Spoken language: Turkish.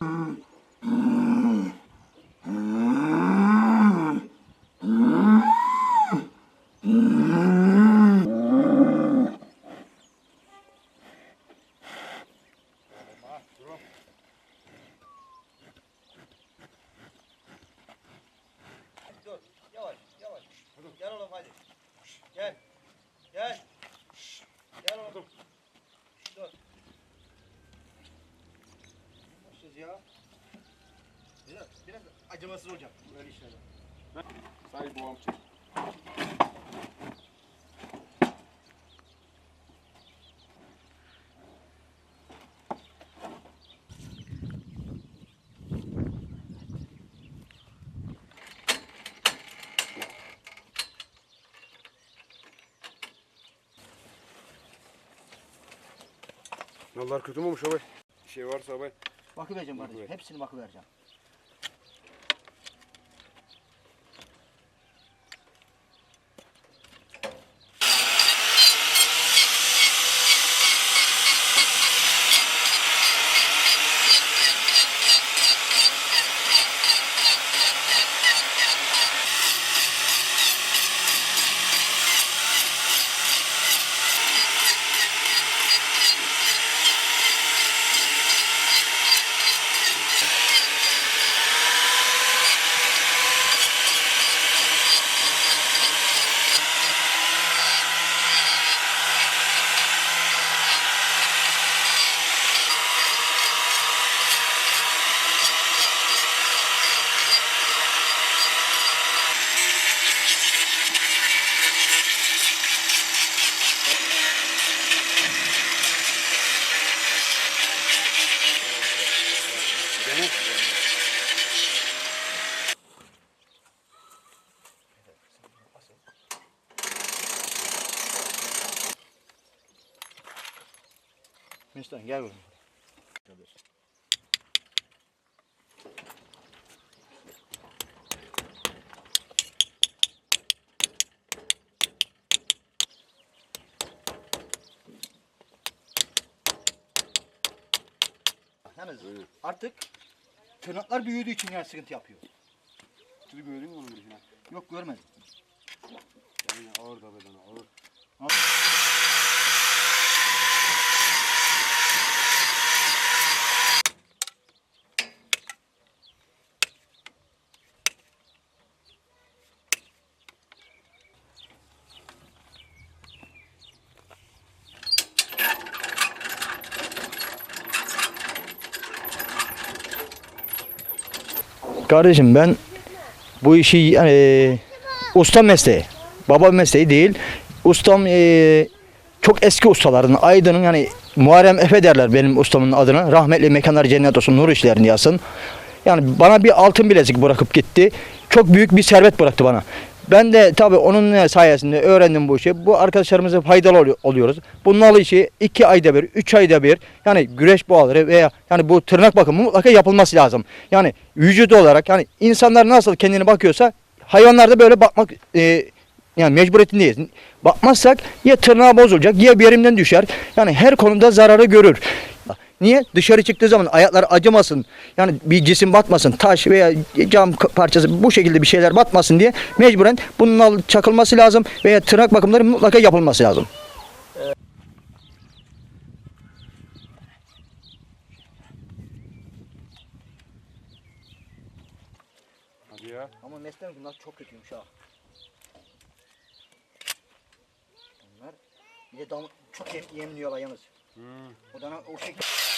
嗯。ya. Biraz, biraz acımasız hocam böyle işlerde. Say boğam çek. Yollar kötü mü olmuş abi? Bir şey varsa abi Bakıvereceğim kardeşim. Hepsini bakıvereceğim. Mesut gel oğlum. Yalnız artık tırnaklar büyüdüğü için yani sıkıntı yapıyor. Sizi gördün mü onun bir şey? Yok görmedim. Yani ağır da bedene ağır. Kardeşim ben bu işi yani usta mesleği. Baba mesleği değil. Ustam e, çok eski ustalardan. Aydın'ın yani Muharrem Efe derler benim ustamın adına. Rahmetli mekanları cennet olsun, nur işlerini yazsın. Yani bana bir altın bilezik bırakıp gitti. Çok büyük bir servet bıraktı bana. Ben de tabii onun sayesinde öğrendim bu işi. Bu arkadaşlarımıza faydalı olu- oluyoruz. Bu nal işi iki ayda bir, üç ayda bir yani güreş boğaları veya yani bu tırnak bakımı mutlaka yapılması lazım. Yani vücut olarak yani insanlar nasıl kendine bakıyorsa hayvanlar da böyle bakmak e, yani mecburiyetindeyiz. Bakmazsak ya tırnağı bozulacak ya bir yerimden düşer. Yani her konuda zararı görür. Niye? Dışarı çıktığı zaman ayaklar acımasın. Yani bir cisim batmasın. Taş veya cam parçası bu şekilde bir şeyler batmasın diye mecburen bunun çakılması lazım veya tırnak bakımları mutlaka yapılması lazım. Hadi ya. Ama mesleğim bunlar çok kötüymüş ha. Bunlar bir de dam çok yem, yemliyorlar yalnız. Hmm. O da o şekilde